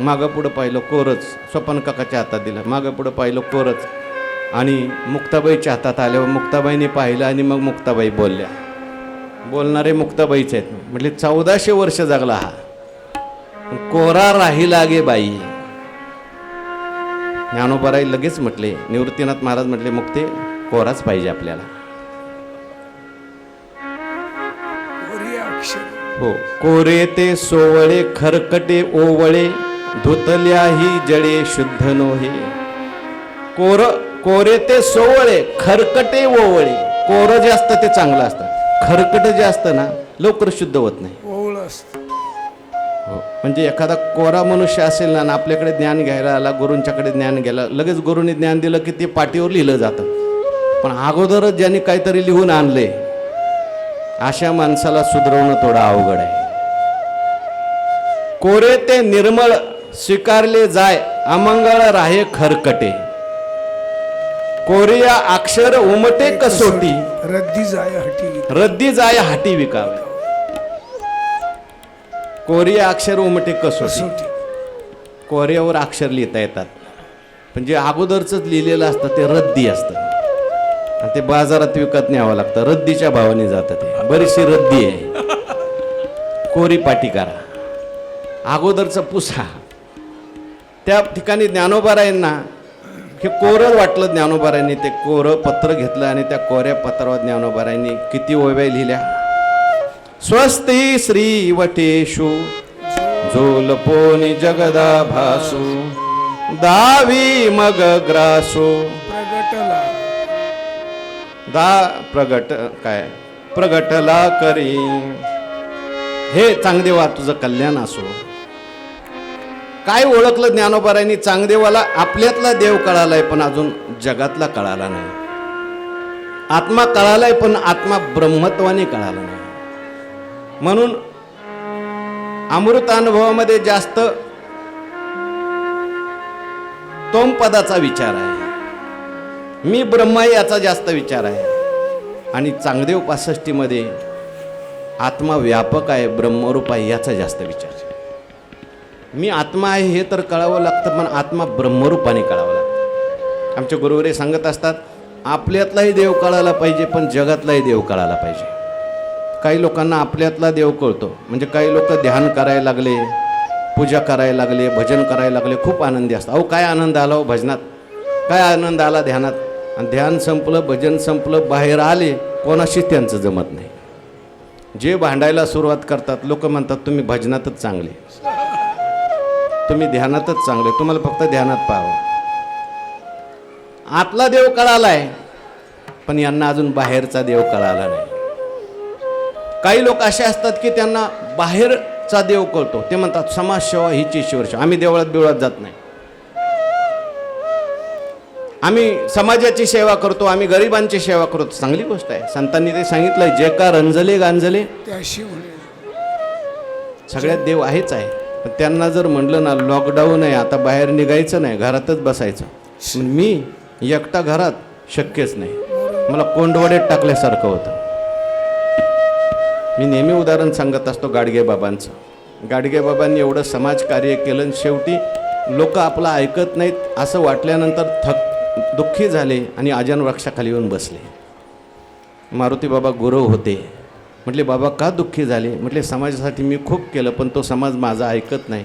मागं पुढं पाहिलं कोरच. स्वपन काकाच्या हातात दिलं. मागं पुढं पाहिलं कोरच. आणि मुक्ताबाईच्या हातात आल्यावर मुक्ताबाईने पाहिलं आणि मग मुक्ताबाई बोलल्या. बोलणारे मुक्ताबाईच आहेत. म्हटले चौदाशे वर्ष जगला हा. कोरा राही लागे बाई. ज्ञानोबाराई लगेच म्हटले निवृत्तीनाथ महाराज म्हटले मुक्ते कोराच पाहिजे आपल्याला. हो कोरे ते सोवळे खरकटे ओवळे. धुतल्याही जडे शुद्ध नोहे कोर कोरे ते सोवळे खरकटे ओवळे. कोर जे असतं ते चांगलं असतं. खरकट जे असतं ना लवकर शुद्ध होत नाही. ओवळ असत. हो म्हणजे एखादा कोरा मनुष्य असेल ना आणि आपल्याकडे ज्ञान घ्यायला आला गुरूंच्याकडे ज्ञान घ्यायला लगेच गुरुनी ज्ञान दिलं की ते पाठीवर लिहिलं जातं. पण अगोदरच ज्यांनी काहीतरी लिहून आणले अशा माणसाला सुधरवणं थोडं अवघड आहे. कोरे ते निर्मळ स्वीकारले जाय अमंगळ राहे खरकटे. कोरिया अक्षर उमटे कसोटी. रद्दी जाय हटी. रद्दी जाय हाटी विकावे. कोरिया अक्षर उमटे कसोटी. कोऱ्यावर अक्षर लिहिता येतात. पण जे अगोदरच लिहिलेलं असतं ते रद्दी असतं. आणि ते बाजारात विकत न्यावं लागतं. रद्दीच्या भावाने जातं ते. बरीचशी रद्दी आहे. कोरी पाटी करा. अगोदरचं पुसा. त्या ठिकाणी ज्ञानोबारायांना हे कोरं वाटलं ज्ञानोबारायांनी ते कोरं पत्र घेतलं आणि त्या कोऱ्या पत्रावर ज्ञानोबारायांनी किती ओव्या लिहिल्या. स्वस्ती श्री वटेषु झोलपोनी जगदा भासू दावी मग ग्रासो. प्रगटला. दा प्रगट काय? प्रगटला करी. हे चांगदेवा तुझं कल्याण असो. काय ओळखलं ज्ञानोबारायांनी चांगदेवाला? आपल्यातला देव कळालाय पण अजून जगातला कळाला नाही. आत्मा कळालाय पण आत्मा ब्रह्मत्वाने कळाला नाही. म्हणून अमृतानुभवामध्ये जास्त तोम पदाचा विचार आहे. मी ब्रह्मा याचा जास्त विचार आहे. आणि चांगदेव पासष्टीमध्ये आत्मा व्यापक आहे ब्रह्मरूप आहे याचा जास्त विचार आहे. मी आत्मा आहे हे तर कळावं लागतं पण आत्मा ब्रह्मरूपाने कळावं लागतं. आमचे गुरुवरे सांगत असतात आपल्यातलाही देव कळायला पाहिजे पण जगातलाही देव कळायला पाहिजे. काही लोकांना आपल्यातला देव कळतो म्हणजे काही लोक ध्यान करायला लागले पूजा करायला लागले भजन करायला लागले खूप आनंदी असतात. अहो काय आनंद आला हो भजनात? काय आनंद आला ध्यानात? आणि ध्यान संपलं भजन संपलं बाहेर आले कोणाशीच त्यांचं जमत नाही. जे भांडायला सुरुवात करतात लोक म्हणतात तुम्ही भजनातच चांगले. तुम्ही ध्यानातच चांगले तुम्हाला फक्त ध्यानात पाहावं. आतला देव कळालाय पण यांना अजून बाहेरचा देव कळाला नाही. काही लोक असे असतात की त्यांना बाहेरचा देव कळतो. ते म्हणतात समाजसेवा हीच ईश्वरसेवा आम्ही देवळात बिवळात जात नाही. आम्ही समाजाची सेवा करतो आम्ही गरिबांची सेवा करतो. चांगली गोष्ट आहे. संतांनी ते सांगितलंय जे का रंजले गांजले सगळ्यात देव आहेच आहे. पण त्यांना जर म्हणलं ना लॉकडाऊन आहे आता बाहेर निघायचं नाही घरातच बसायचं. मी एकटा घरात शक्यच नाही. मला कोंडवड्यात टाकल्यासारखं होतं. मी नेहमी उदाहरण सांगत असतो गाडगे बाबांचं. गाडगे बाबांनी एवढं समाजकार्य केलं आणि शेवटी लोक आपलं ऐकत नाहीत असं वाटल्यानंतर थक दुःखी झाले आणि आजन वृक्षाखाली येऊन बसले. मारुती बाबा गुरव होते. म्हटले बाबा का दुःखी झाले? म्हटले समाजासाठी मी खूप केलं पण तो समाज माझा ऐकत नाही.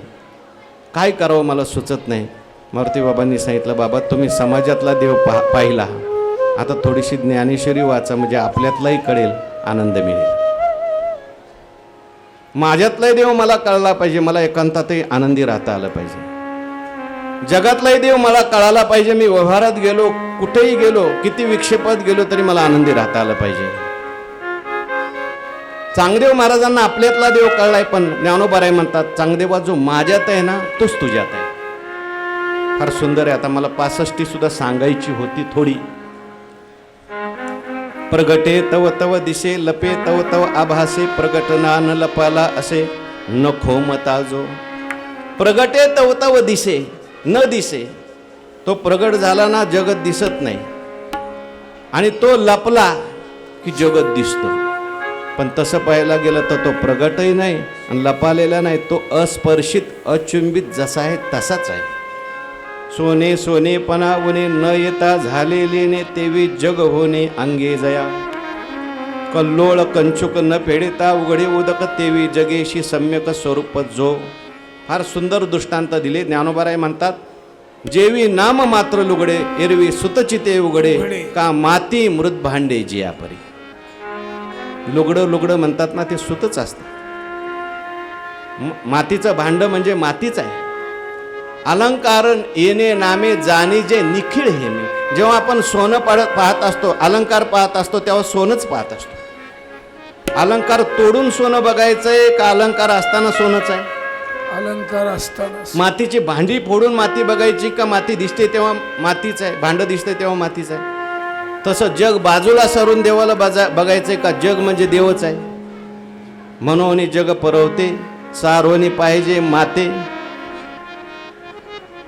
काय करावं मला सुचत नाही. मारुती बाबांनी सांगितलं बाबा तुम्ही समाजातला देव पा पाहिला. आता थोडीशी ज्ञानेश्वरी वाचा म्हणजे आपल्यातलाही कळेल आनंद मिळेल. माझ्यातलाही देव मला कळला पाहिजे मला एकांतातही आनंदी राहता आलं पाहिजे. जगातलाही देव मला कळाला पाहिजे मी व्यवहारात गेलो कुठेही गेलो किती विक्षेपात गेलो तरी मला आनंदी राहता आलं पाहिजे. चांगदेव महाराजांना आपल्यातला देव कळलाय पण ज्ञानोबाराय म्हणतात चांगदेवा जो माझ्यात आहे ना तोच तुझ्यात आहे. फार सुंदर आहे. आता मला पासष्टी सुद्धा सांगायची होती थोडी. प्रगटे तव तव दिसे लपे तव तव आभासे प्रगटना न लपाला असे नखो मताजो प्रगटे तव तव दिसे न दिसे तो प्रगट झाला ना जगत दिसत नाही. आणि तो लपला की जगत दिसतो. पण तसं पाहायला गेलं तर तो प्रगटही नाही आणि लपालेला नाही. तो अस्पर्शित अचुंबित जसा आहे तसाच आहे. सोने सोनेपणा उने न येता झालेले ने तेवी जग होणे अंगे जया. कल्लोळ कंचुक न फेडिता उघडे उदक तेवी जगेशी सम्यक स्वरूप जो. फार सुंदर दृष्टांत दिले ज्ञानोबाराय म्हणतात जेवी नाम मात्र लुगडे एरवी सुतचिते उघडे उघडे. का माती मृत भांडे जियापरी. लुगडं लुगडं म्हणतात ना ते सुतच असतं. मातीचं भांड म्हणजे मातीच आहे. अलंकारण येणे नामे जाणे जे निखिळ हे मी. जेव्हा आपण सोनं पाहत पाहत असतो अलंकार पाहत असतो तेव्हा सोनंच पाहत असतो. अलंकार तोडून सोनं बघायचंय का अलंकार असताना सोनंच आहे? अलंकार असताना मातीची भांडी फोडून माती बघायची का माती दिसते तेव्हा मातीच आहे? भांड दिसते तेव्हा मातीच आहे. तसं जग बाजूला सरून देवाला बाजा बघायचंय का? जग म्हणजे देवच आहे. मनोनी जग परवते सारोनी पाहिजे माते.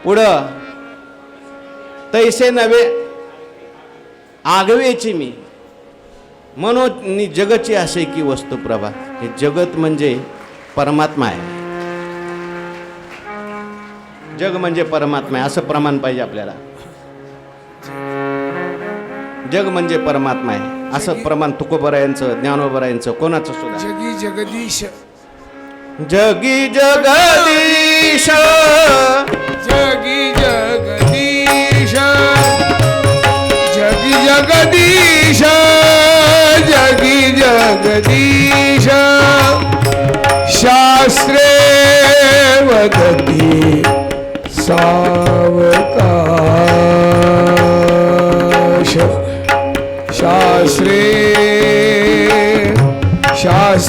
पुढं तैसे नव्हे आगवेची मी. मनोनी जगची असे की वस्तू प्रभा हे जगत म्हणजे परमात्मा आहे. जग म्हणजे परमात्मा आहे असं प्रमाण पाहिजे आपल्याला. जग म्हणजे परमात्मा आहे. असं प्रमाण तुकोबरायांचं ज्ञानोबरायांचं कोणाचं सुद्धा? जगी जगदीश. जगी जगदीश. जगी जगदीश. जगी जगदीश. जगी जगदीश. शास्त्रे वदती सावकाश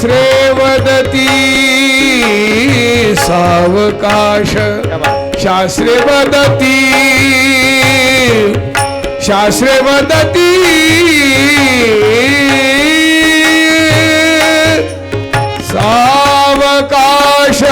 शास्त्रे वदती सावकाश. शास्त्रे वदती शास्त्रे वदती. सावकाश.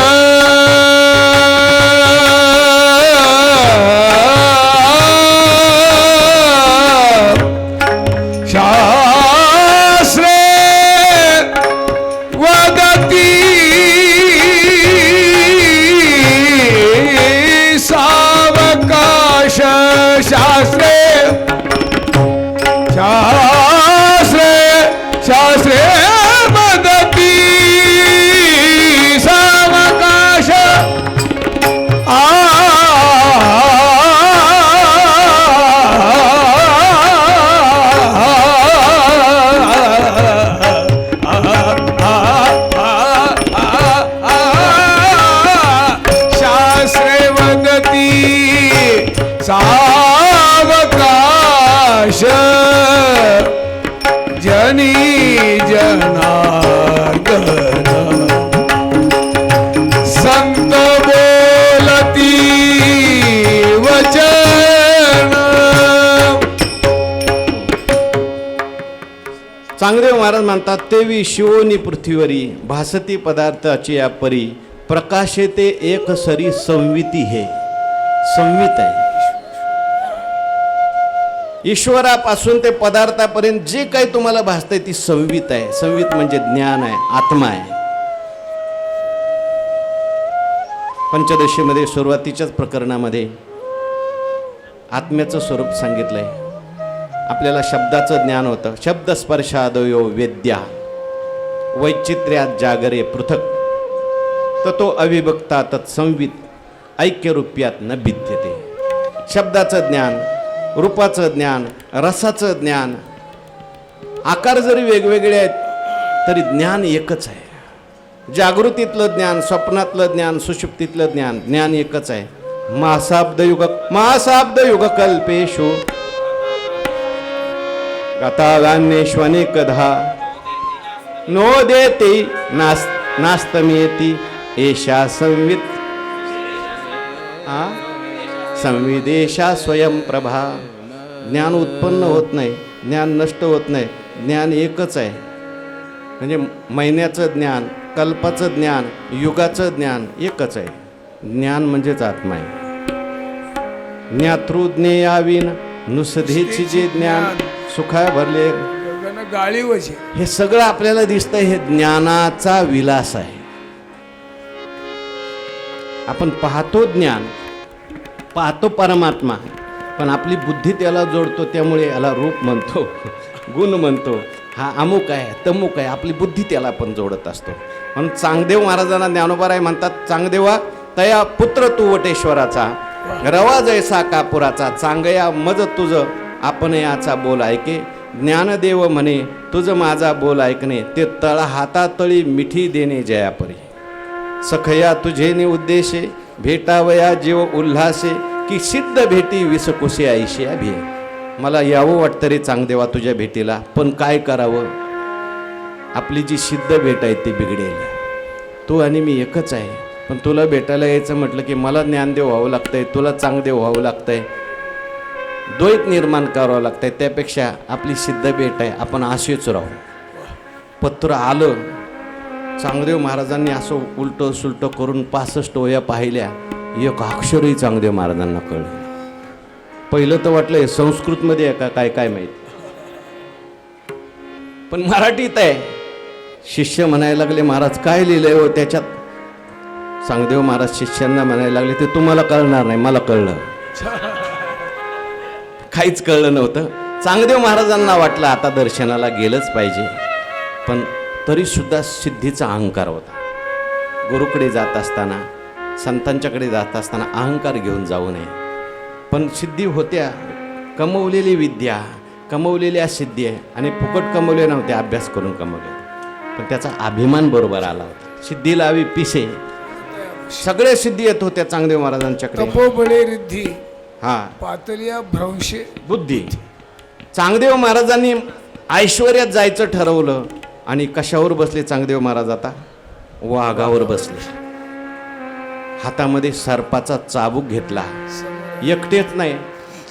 म्हणतात तेवी शिवोनी पृथ्वीवरी भासती पदार्थाची या परी प्रकाशेते एक सरी संविती हे. संवित आहे. ईश्वरापासून ते पदार्थापर्यंत जे काही तुम्हाला भासतंय ती संवित आहे. संवित म्हणजे ज्ञान आहे आत्मा आहे. पंचदशीमध्ये सुरुवातीच्याच प्रकरणामध्ये आत्म्याचं स्वरूप सांगितलंय. आपल्याला शब्दाचं ज्ञान होतं. शब्द स्पर्शादयो वेद्या. वैचित्र्यात जागरे पृथक. ततो अविभक्ता तत्संवित ऐक्यरूप्यात न भिद्यते. शब्दाचं ज्ञान रूपाचं ज्ञान रसाचं ज्ञान आकार जरी वेगवेगळे आहेत तरी ज्ञान एकच आहे. जागृतीतलं ज्ञान स्वप्नातलं ज्ञान सुषुप्तीतलं ज्ञान ज्ञान एकच आहे. मासाब्द युग मासाब्द युग नो देते नास नास्तमेती एषा संवित। आ? संविदेशा स्वयंप्रभा ज्ञान उत्पन्न होत नाही ज्ञान नष्ट होत नाही ज्ञान एकच आहे। म्हणजे महिन्याचं ज्ञान कल्पाचं ज्ञान युगाचं ज्ञान एकच आहे। ज्ञान म्हणजेच आत्मा आहे। ज्ञातृज्ञेयावीन नुसधेची जे ज्ञान सुखा भरले. गाळीवचे हे सगळं आपल्याला दिसतंय हे ज्ञानाचा विलास आहे. आपण पाहतो ज्ञान पाहतो परमात्मा पण आपली बुद्धी त्याला जोडतो त्यामुळे याला रूप म्हणतो गुण म्हणतो. हा अमुक आहे तमुक आहे आपली बुद्धी त्याला पण जोडत असतो. म्हणून चांगदेव महाराजांना ज्ञानोबाराय म्हणतात चांगदेवा तया पुत्र तू वटेश्वराचा रवा जैसा कापुराचा चांगया मज तुझ आपण याचा बोल ऐके. ज्ञानदेव म्हणे तुझ माझा बोल ऐकणे ते तळ हातातळी मिठी देणे जयापरी. सखया तुझे उद्देशे भेटावया जीव उल्हासे की सिद्ध भेटी विसकुसे आईशी अभि मला यावं वाटतं रे चांगदेवा तुझ्या भेटीला पण काय करावं? आपली जी सिद्ध भेट आहे ती बिघडेल. तू आणि मी एकच आहे पण तुला भेटायला यायचं म्हटलं की मला ज्ञानदेव व्हावं लागतंय तुला चांगदेव व्हावं लागतंय. द्वैत निर्माण करावं लागतंय त्यापेक्षा आपली सिद्ध भेट आहे आपण असेच राहू. पत्र आलं चांगदेव महाराजांनी असं उलटं सुलटं करून पासष्ट ओया पाहिल्या एक अक्षरही चांगदेव महाराजांना कळलं पहिलं तर वाटलं हे संस्कृतमध्ये आहे का काय काय माहीत. पण मराठीत आहे. शिष्य म्हणायला लागले महाराज काय लिहिलंय हो त्याच्यात? चांगदेव महाराज शिष्यांना म्हणायला लागले ते तुम्हाला कळणार नाही मला कळलं. काहीच कळलं नव्हतं. चांगदेव महाराजांना वाटलं आता दर्शनाला गेलंच पाहिजे. पण तरीसुद्धा सिद्धीचा अहंकार होता. गुरुकडे जात असताना संतांच्याकडे जात असताना अहंकार घेऊन जाऊ नये. पण सिद्धी होत्या. कमवलेली विद्या कमवलेल्या सिद्धी आहे आणि फुकट कमवले नव्हते अभ्यास करून कमवले. पण त्याचा अभिमान बरोबर आला होता. सिद्धीला लावी पिसे. सगळे सिद्धी येत होत्या चांगदेव महाराजांच्याकडे. रिद्धी. हां. पातलिया भ्रंशे बुद्धी. चांगदेव महाराजांनी ऐश्वर्यात जायचं ठरवलं आणि कशावर बसले चांगदेव महाराज आता? वाघावर बसले. हातामध्ये सर्पाचा चाबूक घेतला. एकटेच नाही.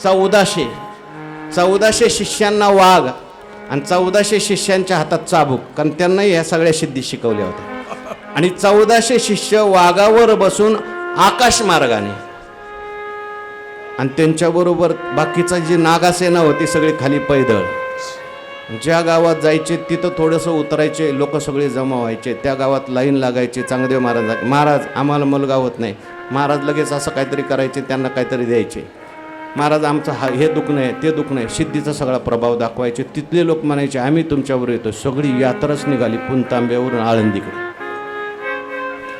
चौदाशे. चौदाशे शिष्यांना वाघ आणि चौदाशे शिष्यांच्या हातात चाबूक. कारण त्यांनाही ह्या सगळ्या सिद्धी शिकवल्या होत्या. आणि चौदाशे शिष्य वाघावर बसून आकाश मार्गाने आणि त्यांच्याबरोबर बाकीचा जी नागासेना होती सगळी खाली पैदळ. ज्या गावात जायचे तिथं थोडंसं उतरायचे लोक सगळे जमा व्हायचे त्या गावात लाईन लागायचे चांगदेव महाराज महाराज आम्हाला मुलगा होत नाही. महाराज लगेच असं काहीतरी करायचे त्यांना काहीतरी द्यायचे. महाराज आमचं हा हे दुखणं आहे ते दुखणं आहे सिद्धीचा सगळा प्रभाव दाखवायचे. तिथले लोक म्हणायचे आम्ही तुमच्यावर येतो सगळी यात्राच निघाली पुनतांब्यावरून आळंदीकडे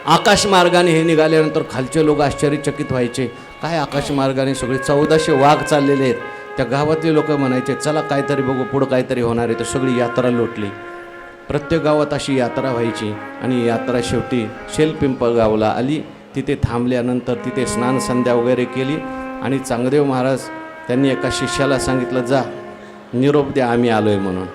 आकाश मार्गाने हे निघाल्यानंतर खालचे लोक आश्चर्यचकित व्हायचे. काय आकाश मार्गाने सगळे चौदाशे वाघ चाललेले आहेत? त्या गावातले लोक म्हणायचे चला काहीतरी बघू पुढं काहीतरी होणार आहे. तर सगळी यात्रा लोटली. प्रत्येक गावात अशी यात्रा व्हायची आणि यात्रा शेवटी शेलपिंपळ गावला आली. तिथे थांबल्यानंतर तिथे स्नान संध्या वगैरे केली आणि चांगदेव महाराज त्यांनी एका शिष्याला सांगितलं जा निरोप द्या आम्ही आलो आहे म्हणून.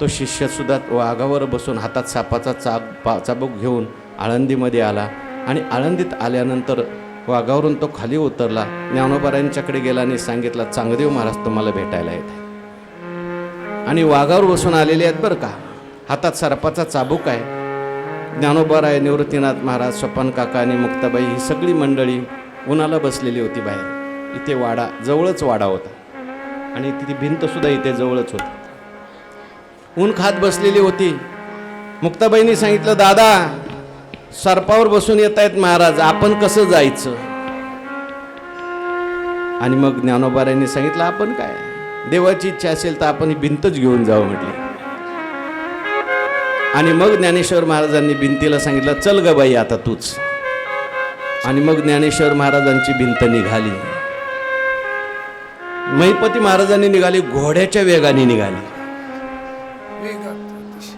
तो शिष्यसुद्धा वाघावर बसून हातात सापाचा चाक पा चाबूक घेऊन आळंदीमध्ये आला आणि आळंदीत आल्यानंतर वाघावरून तो खाली उतरला. ज्ञानोबारायांच्याकडे गेला आणि सांगितला चांगदेव महाराज तुम्हाला भेटायला येत आणि वाघावर बसून आलेले आहेत बरं का. हातात सरपाचा चाबूक आहे. ज्ञानोबाराय निवृत्तीनाथ महाराज स्वपन काका आणि मुक्ताबाई ही सगळी मंडळी उन्हाला बसलेली होती बाहेर. इथे वाडा जवळच वाडा होता. आणि तिथे भिंतसुद्धा इथे जवळच होती. ऊन खात बसलेली होती. मुक्ताबाईंनी सांगितलं दादा सर्पावर बसून येत आहेत महाराज. आपण कसं जायचं? आणि मग ज्ञानोबारायांनी सांगितलं आपण काय? देवाची इच्छा असेल तर आपण ही भिंतच घेऊन जाऊ म्हटली. आणि मग ज्ञानेश्वर महाराजांनी भिंतीला सांगितलं चल ग बाई आता तूच. आणि मग ज्ञानेश्वर महाराजांची भिंत निघाली. महिपती महाराजांनी निघाली घोड्याच्या वेगाने निघाली.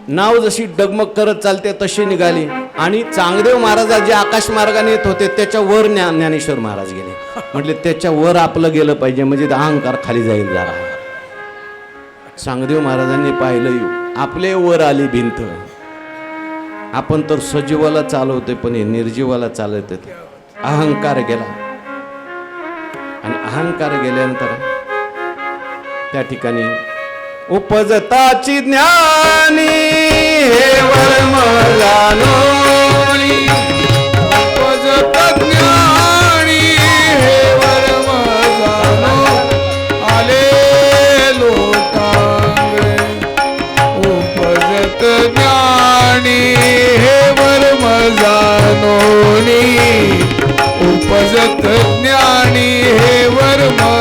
नाव जशी डगमग करत चालते तशी निघाली. आणि चांगदेव महाराज जे आकाश मार्गाने येत होते त्याच्या वर ज्ञानेश्वर महाराज गेले. म्हटले त्याच्या वर आपलं गेलं पाहिजे म्हणजे अहंकार खाली जाईल जरा. चांगदेव महाराजांनी पाहिलं आपले वर आली भिंत. आपण तर सजीवाला चालवतोय पण हे निर्जीवाला चालवत अहंकार गेला. आणि अहंकार गेल्यानंतर त्या ठिकाणी उपजताची ज्ञानी हे वर्मला लोणी ज्ञानी हे वर्मला आले लोकांगे. उपजत ज्ञानी हे वर्म जानोनी उपजत ज्ञानी हे वर्मा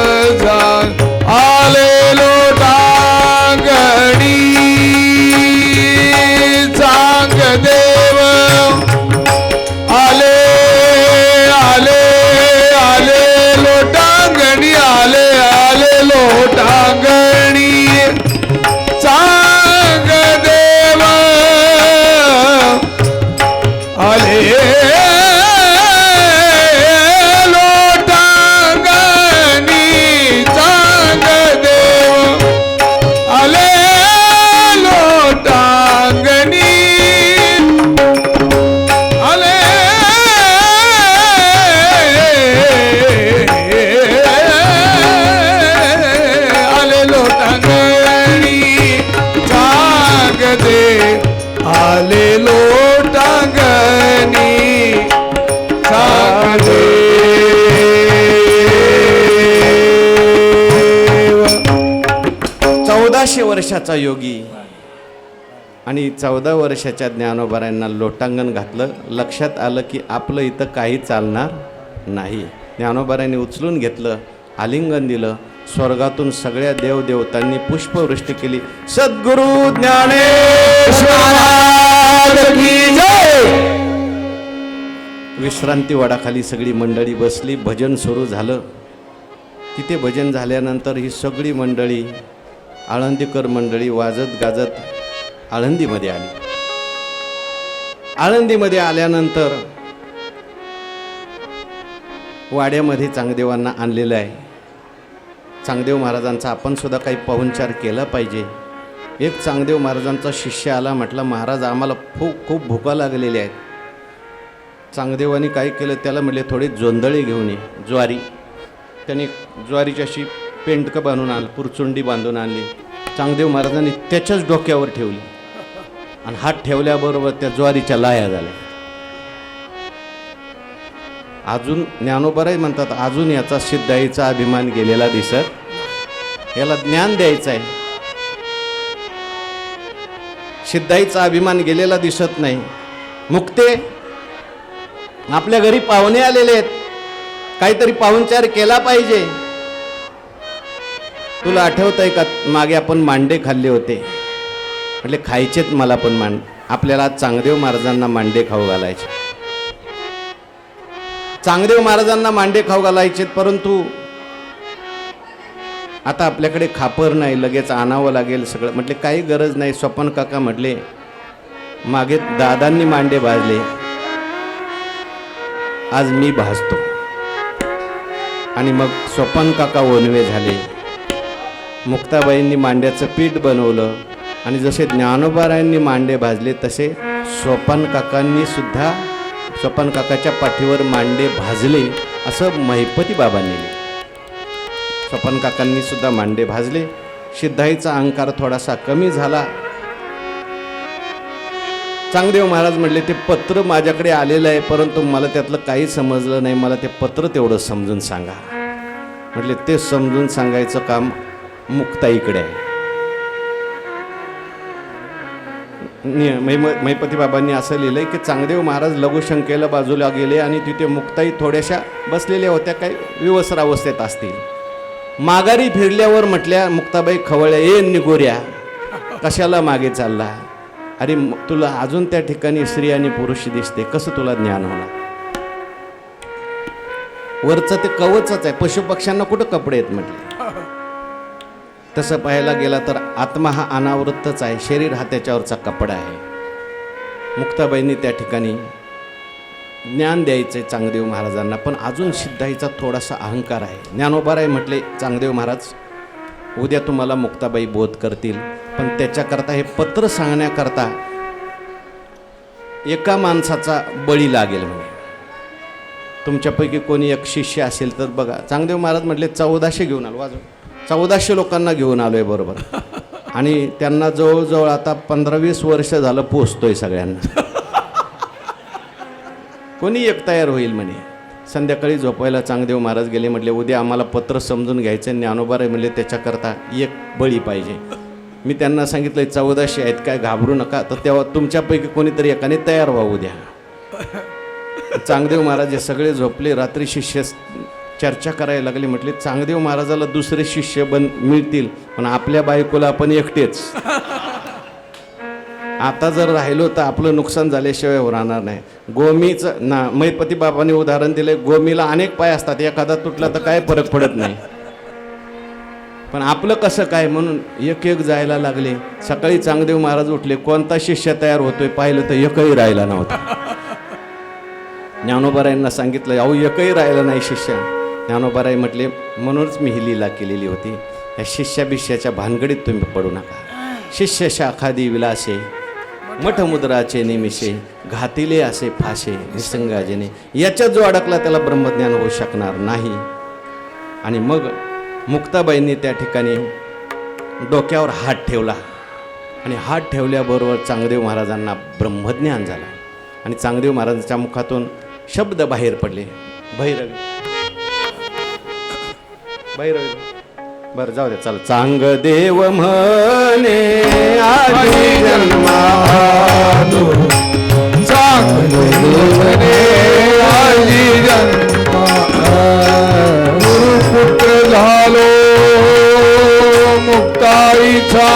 आलेलो टांगणी सागरे चौदाशे वर्षाचा योगी आणि चौदा वर्षाच्या ज्ञानोबाऱ्यांना लोटांगण घातलं. लक्षात आलं की आपलं इथं काही चालणार नाही. ज्ञानोबाऱ्यांनी उचलून घेतलं आलिंगन दिलं. स्वर्गातून सगळ्या देवदेवतांनी पुष्पवृष्टी केली. सद्गुरु विश्रांती वाडाखाली सगळी मंडळी बसली भजन सुरू झालं. तिथे भजन झाल्यानंतर ही सगळी मंडळी आळंदीकर मंडळी वाजत गाजत आळंदीमध्ये आली. आळंदीमध्ये आल्यानंतर वाड्यामध्ये चांगदेवांना आणलेलं आहे. चांगदेव महाराजांचा आपणसुद्धा काही पाहुणचार केला पाहिजे. एक चांगदेव महाराजांचा शिष्य आला म्हटलं महाराज आम्हाला खूप खूप भुका लागलेल्या आहेत. चांगदेवानी काय केलं त्याला म्हटले थोडी जोंधळी घेऊन ये ज्वारी. त्याने ज्वारीची अशी पेंटकं बांधून आणलं पुरचुंडी बांधून आणली. चांगदेव महाराजांनी त्याच्याच डोक्यावर ठेवली. आणि हात ठेवल्याबरोबर त्या ज्वारीच्या लाया झाल्या. अजून ज्ञानोबराही म्हणतात अजून याचा सिद्धाईचा अभिमान गेलेला दिसत. याला ज्ञान द्यायचं आहे. सिद्धाईचा अभिमान गेलेला दिसत नाही. मुक्ते आपल्या घरी पाहुणे आलेले आहेत. काहीतरी पाहुणचार केला पाहिजे. तुला आठवत आहे का मागे आपण मांडे खाल्ले होते? म्हटले खायचेत मला पण मांड. आपल्याला चांगदेव महाराजांना मांडे खाऊ घालायचे. चांगदेव महाराजांना मांडे खाऊ घालायचेत परंतु आता आपल्याकडे खापर नाही लगेच आणावं लागेल सगळं. म्हटले काही गरज नाही. स्वपन काका म्हटले मागे दादांनी मांडे भाजले. आज मी भाजतो. आणि मग स्वपन काका ओनवे झाले. मुक्ताबाईंनी मांड्याचं पीठ बनवलं. आणि जसे ज्ञानोबारायांनी मांडे भाजले तसे स्वपन काकांनी सुद्धा स्वपन काकाच्या पाठीवर मांडे भाजले असं महिपती बाबांनी लिहिलं. स्वपन काकांनी सुद्धा मांडे भाजले. सिद्धाईचा अहंकार थोडासा कमी झाला. चांगदेव महाराज म्हणले ते पत्र माझ्याकडे आलेलं आहे परंतु मला त्यातलं काही समजलं नाही. मला ते पत्र तेवढं समजून सांगा. म्हटले ते समजून सांगायचं काम मुक्ताईकडे आहे. नि- महिम- बाबांनी असं लिहिलंय की चांगदेव महाराज लघुशंकेला बाजूला गेले आणि तिथे मुक्ताई थोड्याशा बसलेल्या होत्या काही विवसरावस्थेत अवस्थेत असतील. माघारी फिरल्यावर म्हटल्या मुक्ताबाई खवळ्या ये निगोऱ्या कशाला मागे चालला? अरे तुला अजून त्या ठिकाणी स्त्री आणि पुरुष दिसते. कसं तुला ज्ञान होणार? वरचं ते कवचच आहे. पशुपक्ष्यांना कुठं कपडे आहेत म्हटले? तसं पाहायला गेला तर आत्मा हा अनावृत्तच आहे. शरीर हा त्याच्यावरचा कपडा आहे. मुक्ताबाईंनी त्या ठिकाणी ज्ञान द्यायचं आहे चांगदेव महाराजांना पण अजून सिद्धाईचा थोडासा अहंकार आहे. ज्ञानोबाराय म्हटले चांगदेव महाराज उद्या तुम्हाला मुक्ताबाई बोध करतील पण त्याच्याकरता हे पत्र सांगण्याकरता एका माणसाचा बळी लागेल म्हणे. तुमच्यापैकी कोणी एक शिष्य असेल तर बघा. चांगदेव महाराज म्हटले चौदाशे घेऊन आलो वाजव चौदाशे लोकांना घेऊन आलो आहे बरोबर. आणि त्यांना जवळजवळ आता पंधरा वीस वर्ष झालं पोचतोय सगळ्यांना. कोणी एक तयार होईल म्हणे. संध्याकाळी झोपायला चांगदेव महाराज गेले म्हटले उद्या आम्हाला पत्र समजून घ्यायचं ज्ञानोबाराय म्हणले त्याच्याकरता एक बळी पाहिजे. मी त्यांना सांगितलं चौदाशे आहेत काय घाबरू नका. तर तेव्हा तुमच्यापैकी कोणीतरी एकाने तयार व्हा उद्या. चांगदेव महाराज हे सगळे झोपले रात्री शिष्य चर्चा करायला लागली म्हटले चांगदेव महाराजाला दुसरे शिष्य बन मिळतील पण आपल्या बायकोला आपण एकटेच. आता जर राहिलो तर आपलं नुकसान झाल्याशिवाय राहणार नाही. गोमीचं ना मैपती बाबाने उदाहरण दिले गोमीला अनेक पाय असतात एखादा तुटला तर काय फरक पडत नाही. पण आपलं कसं काय म्हणून एक एक जायला लागले. सकाळी चांगदेव महाराज उठले कोणता शिष्य तयार होतोय? पाहिलं तर एकही राहिला नव्हता. ज्ञानोबारायांना सांगितलं अहो एकही राहिला नाही शिष्य. ज्ञानोबाराय म्हटले म्हणूनच मी ही लीला केलेली होती. या शिष्याभिष्याच्या भानगडीत तुम्ही पडू नका. शिष्य शाखादी विलासे मठमुद्राचे निमिषे घातिले असे फाशे निसंगाजेने. याच्यात जो अडकला त्याला ब्रह्मज्ञान होऊ शकणार नाही. आणि मग मुक्ताबाईंनी त्या ठिकाणी डोक्यावर हात ठेवला. आणि हात ठेवल्याबरोबर चांगदेव महाराजांना ब्रह्मज्ञान झालं. आणि चांगदेव महाराजांच्या मुखातून शब्द बाहेर पडले. भैरवी भैरवी बरं जाऊ दे चला. चांग देव म्हणे आधी जन्मा गुरुपुत्र झालो मुक्ताईचा.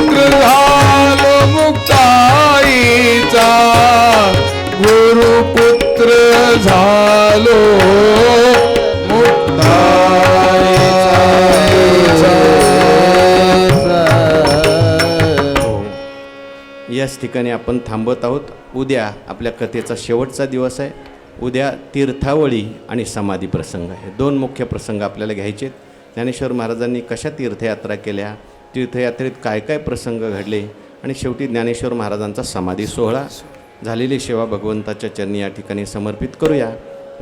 गुरुपुत्र झालो मुक्ताईचा गुरुपुत्र झालो याच ठिकाणी आपण थांबत आहोत. उद्या आपल्या कथेचा शेवटचा दिवस आहे. उद्या तीर्थावळी आणि समाधी प्रसंग आहे. दोन मुख्य प्रसंग आपल्याला घ्यायचे आहेत. ज्ञानेश्वर महाराजांनी कशा तीर्थयात्रा केल्या? तीर्थयात्रेत काय काय प्रसंग घडले? आणि शेवटी ज्ञानेश्वर महाराजांचा समाधी सोहळा. झालेली सेवा भगवंताच्या चरणी या ठिकाणी समर्पित करूया.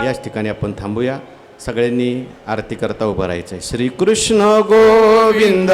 याच ठिकाणी आपण थांबूया. सगळ्यांनी आरती करता उभं राहायचं आहे श्रीकृष्ण गोविंद.